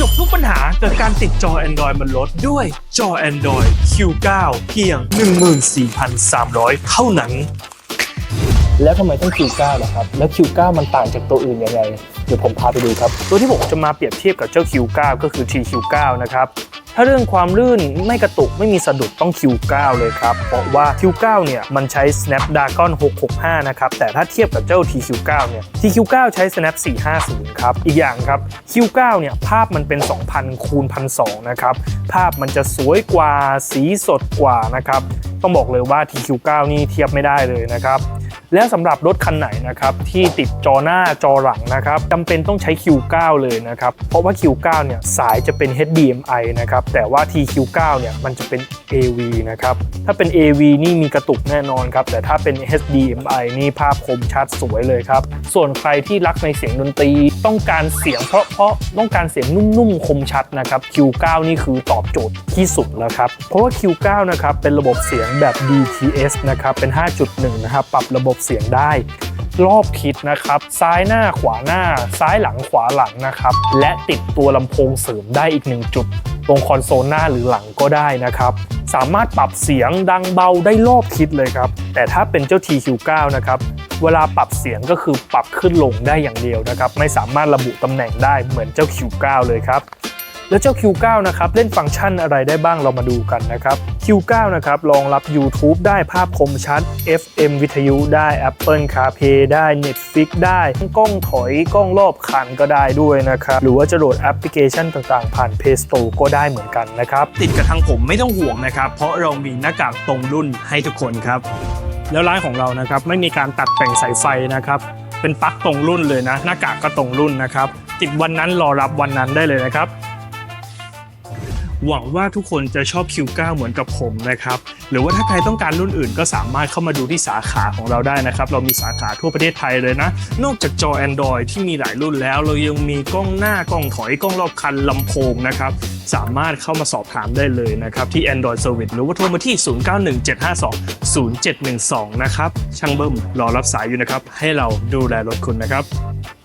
จบทุกปัญหากับการติดจอ Android บนรถด้วยจอ Android Q9 เพียง 14,300 เท่านั้น แล้วทำไมต้อง Q9 ล่ะครับ แล้ว Q9 มันต่างจากตัวอื่นยังไง เดี๋ยวผมพาไปดูครับ ตัวที่ผมจะมาเปรียบเทียบกับเจ้า Q9 ก็คือ TQ9 นะครับ ถ้าเรื่องความลื่นไม่กระตุกไม่มีสะดุดต้อง Q9 เลยครับ เพราะว่า Q9 เนี่ยมันใช้ Snapdragon 665 นะครับ แต่ถ้าเทียบกับเจ้า TQ9 เนี่ย TQ9 ใช้ Snap 450 ครับ อีกอย่างครับ Q9 เนี่ยภาพมันเป็น 2,000คูณ1,200นะครับ ภาพมันจะสวยกว่าสีสดกว่านะครับ ต้องบอกเลยว่า TQ9 นี่เทียบไม่ได้เลยนะครับ และสำหรับรถคันไหนนะครับที่ติดจอหน้าจอหลังนะครับจำเป็นต้องใช้ Q9 เลยนะครับเพราะว่า Q9 เนี่ยสายจะเป็น HDMI นะครับแต่ว่า TQ9 เนี่ยมันจะเป็น AV นะครับถ้าเป็น AV นี่มีกระตุกแน่นอนครับแต่ถ้าเป็น HDMI นี่ภาพคมชัดสวยเลยครับส่วนใครที่รักในเสียงดนตรีต้องการเสียงเพราะเพราะต้องการเสียงนุ่มๆคมชัดนะครับ Q9 นี่คือตอบโจทย์ที่สุดแล้วครับเพราะว่า Q9 นะครับเป็นระบบเสียงแบบ DTS นะครับเป็น 5.1 นะครับปรับระบบเสียงได้ รอบทิศนะครับ ซ้ายหน้าขวาหน้า ซ้ายหลังขวาหลังนะครับ และติดตัวลำโพงเสริมได้อีกหนึ่งจุด ตรงคอนโซลหน้าหรือหลังก็ได้นะครับสามารถปรับเสียงดังเบาได้รอบทิศเลยครับ แต่ถ้าเป็นเจ้า TQ9 นะครับ เวลาปรับเสียงก็คือปรับขึ้นลงได้อย่างเดียวนะครับ ไม่สามารถระบุตำแหน่งได้เหมือนเจ้า Q9 เลยครับ แล้วเจ้า Q9 นะครับ เล่นฟังก์ชันอะไรได้บ้างเรามาดูกันนะครับ Q9 นะครับรองรับ YouTube ได้ภาพคมชัด FM วิทยุได้ Apple CarPlay ได้ Netflix ได้กล้องถอยกล้องรอบคันก็ได้ด้วยนะครับ หรือว่าจะโหลดแอปพลิเคชันต่างๆ ผ่าน Play Store ก็ได้เหมือนกันนะครับ ติดกับทางผมไม่ต้องห่วงนะครับ เพราะเรามีหน้ากากตรงรุ่นให้ทุกคนครับแล้วร้านของเรานะครับไม่มีการตัดแต่งสายไฟนะครับเป็นปลั๊กตรงรุ่นเลยนะ หน้ากากก็ตรงรุ่นนะครับติดวันนั้นรอรับวันนั้นได้เลยนะครับ หวังว่าทุกคนจะชอบ Q9 เหมือนกับผมนะครับ หรือว่าถ้าใครต้องการรุ่นอื่นก็สามารถเข้ามาดูที่สาขาของเราได้นะครับ เรามีสาขาทั่วประเทศไทยเลยนะ นอกจากจอ Android ที่มีหลายรุ่นแล้ว เรายังมีกล้องหน้ากล้องถอยกล้องรอบคันลำโพงนะครับ สามารถเข้ามาสอบถามได้เลยนะครับ ที่ Android Service หรือว่าโทรมาที่ 0917520712 นะครับช่างเบิ้มรอรับสายอยู่นะครับ ให้เราดูแลรถคุณนะครับ